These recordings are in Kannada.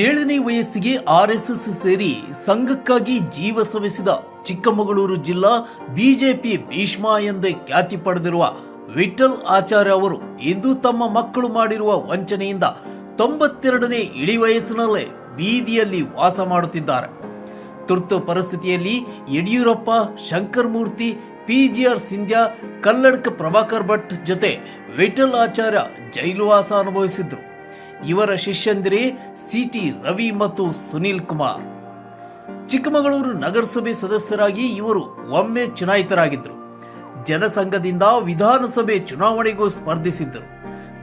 ಏಳನೇ ವಯಸ್ಸಿಗೆ ಆರ್ಎಸ್ಎಸ್ ಸೇರಿ ಸಂಘಕ್ಕಾಗಿ ಜೀವ ಸವೆಸಿದ ಚಿಕ್ಕಮಗಳೂರು ಜಿಲ್ಲಾ ಬಿಜೆಪಿ ಭೀಷ್ಮ ಎಂದೇ ಖ್ಯಾತಿ ಪಡೆದಿರುವ ವಿಠಲ್ ಆಚಾರ್ಯ ಅವರು ಇಂದು ತಮ್ಮ ಮಕ್ಕಳು ಮಾಡಿರುವ ವಂಚನೆಯಿಂದ ತೊಂಬತ್ತೆರಡನೇ ಇಳಿ ವಯಸ್ಸಿನಲ್ಲೇ ಬೀದಿಯಲ್ಲಿ ವಾಸ ಮಾಡುತ್ತಿದ್ದಾರೆ. ತುರ್ತು ಪರಿಸ್ಥಿತಿಯಲ್ಲಿ ಯಡಿಯೂರಪ್ಪ ಶಂಕರ್ ಮೂರ್ತಿ ಪಿಜಿಆರ್ ಸಿಂಧ್ಯಾ ಕಲ್ಲಡ್ಕ ಪ್ರಭಾಕರ್ ಭಟ್ ಜೊತೆ ವಿಠಲ್ ಆಚಾರ್ಯ ಜೈಲುವಾಸ ಅನುಭವಿಸಿದ್ರು. ಇವರ ಶಿಷ್ಯಂದಿರೇ ಸಿಟಿ ರವಿ ಮತ್ತು ಸುನೀಲ್ ಕುಮಾರ್. ಚಿಕ್ಕಮಗಳೂರು ನಗರಸಭೆ ಸದಸ್ಯರಾಗಿ ಇವರು ಒಮ್ಮೆ ಚುನಾಯಿತರಾಗಿದ್ದರು. ಜನಸಂಘದಿಂದ ವಿಧಾನಸಭೆ ಚುನಾವಣೆಗೂ ಸ್ಪರ್ಧಿಸಿದ್ದರು.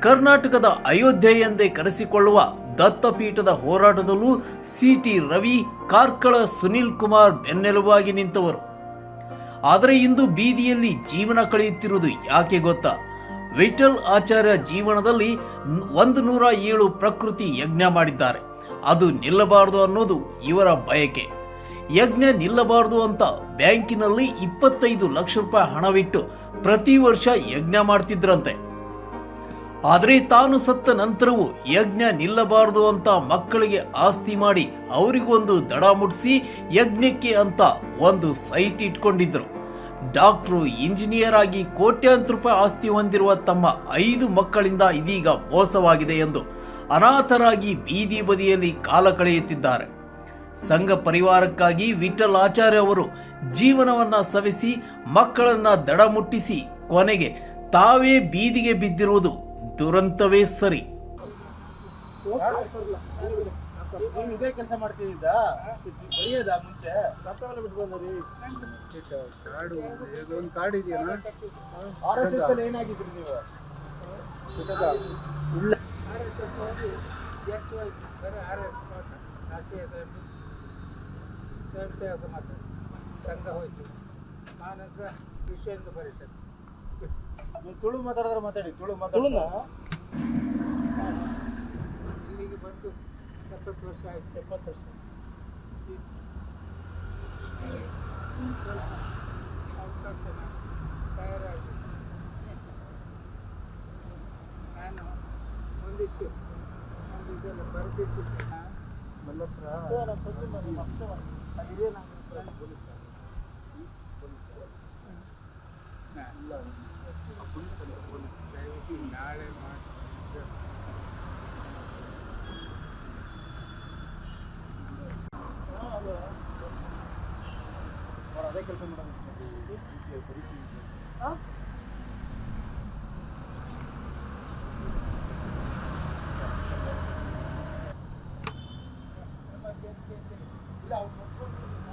ಕರ್ನಾಟಕದ ಅಯೋಧ್ಯೆ ಎಂದೇ ಕರೆಸಿಕೊಳ್ಳುವ ದತ್ತಪೀಠದ ಹೋರಾಟದಲ್ಲೂ ಸಿಟಿ ರವಿ, ಕಾರ್ಕಳ ಸುನೀಲ್ ಕುಮಾರ್ ಬೆನ್ನೆಲುಬಾಗಿ ನಿಂತವರು. ಆದರೆ ಇಂದು ಬೀದಿಯಲ್ಲಿ ಜೀವನ ಕಳೆಯುತ್ತಿರುವುದು ಯಾಕೆ ಗೊತ್ತಾ? ವಿಠಲ್ ಆಚಾರ್ಯ ಜೀವನದಲ್ಲಿ ಒಂದು ನೂರ ಏಳು ಪ್ರಕೃತಿ ಯಜ್ಞ ಮಾಡಿದ್ದಾರೆ. ಅದು ನಿಲ್ಲಬಾರದು ಅನ್ನೋದು ಇವರ ಬಯಕೆ. ಯಜ್ಞ ನಿಲ್ಲಬಾರದು ಅಂತ ಬ್ಯಾಂಕಿನಲ್ಲಿ ಇಪ್ಪತ್ತೈದು ಲಕ್ಷ ರೂಪಾಯಿ ಹಣವಿಟ್ಟು ಪ್ರತಿ ವರ್ಷ ಯಜ್ಞ ಮಾಡ್ತಿದ್ರಂತೆ. ಆದರೆ ತಾನು ಸತ್ತ ನಂತರವೂ ಯಜ್ಞ ನಿಲ್ಲಬಾರದು ಅಂತ ಮಕ್ಕಳಿಗೆ ಆಸ್ತಿ ಮಾಡಿ ಅವರಿಗೊಂದು ದಡ ಮುಟ್ಟಿಸಿ ಯಜ್ಞಕ್ಕೆ ಅಂತ ಒಂದು ಸೈಟ್ ಇಟ್ಕೊಂಡಿದ್ರು. ಡಾಕ್ಟ್ರು ಇಂಜಿನಿಯರ್ ಆಗಿ ಕೋಟ್ಯಾಂತರ ರೂಪಾಯಿ ಆಸ್ತಿ ಹೊಂದಿರುವ ತಮ್ಮ ಐದು ಮಕ್ಕಳಿಂದ ಇದೀಗ ಮೋಸವಾಗಿದೆ ಎಂದು ಅನಾಥರಾಗಿ ಬೀದಿ ಬದಿಯಲ್ಲಿ ಕಾಲ ಕಳೆಯುತ್ತಿದ್ದಾರೆ. ಸಂಘ ಪರಿವಾರಕ್ಕಾಗಿ ವಿಠಲ್ ಆಚಾರ್ಯ ಅವರು ಜೀವನವನ್ನ ಸವೆಸಿ, ಮಕ್ಕಳನ್ನ ದಡ ಮುಟ್ಟಿಸಿ, ಕೊನೆಗೆ ತಾವೇ ಬೀದಿಗೆ ಬಿದ್ದಿರುವುದು ದುರಂತವೇ ಸರಿ. ಇದೇ ಕೆಲಸ ಮಾಡ್ತಿದ್ದ ಬರೆಯದ ಮುಂಚೆ. ಕಾರ್ಡು ಒಂದು ಕಾರ್ಡ್ ಇದೆಯಲ್ಲ ಆರ್ ಎಸ್ ಎಸ್ ಅಲ್ಲಿ ಏನಾಗಿದ್ರಿ ನೀವು? ಆರ್ ಎಸ್ ಎಸ್ ಹೋಗಿ ಎಸ್ ವೈ ಬರೀ ಆರ್ ಎಸ್ ಮಾತ್ರ ರಾಷ್ಟ್ರೀಯ ಸ್ವಯಂ ಸ್ವಯಂ ಸೇವಕ ಮಾತ್ರ. ಸಂಘ ಹೋಯ್ತು. ಆನಂತರ ವಿಶ್ವ ಹಿಂದೂ ಪರಿಷತ್. ನೀವು ತುಳು ಮಾತಾಡಿದ್ರೆ ಮಾತಾಡಿ ತುಳು ಮಾತಾಡ. ಇಲ್ಲಿಗೆ ಬಂದು ಎಪ್ಪತ್ತು ವರ್ಷ ಆಯ್ತು. ಎಪ್ಪತ್ತು ವರ್ಷ. ಅವಕಾಶ ತಯಾರಾಗಿ ನಾನು ಒಂದಿಷ್ಟು ಒಂದು ಇದೆಲ್ಲ ಬರೆದಿಟ್ಟಿದ್ದೆ ದಯವಿಟ್ಟು ನಾಳೆ ಮಾಡಿ ಅದೇ ಕೆಲಸ ಮಾಡೋದು ಎಮರ್ಜೆನ್ಸಿ ಅಂತ ಇಲ್ಲ ಅವ್ರು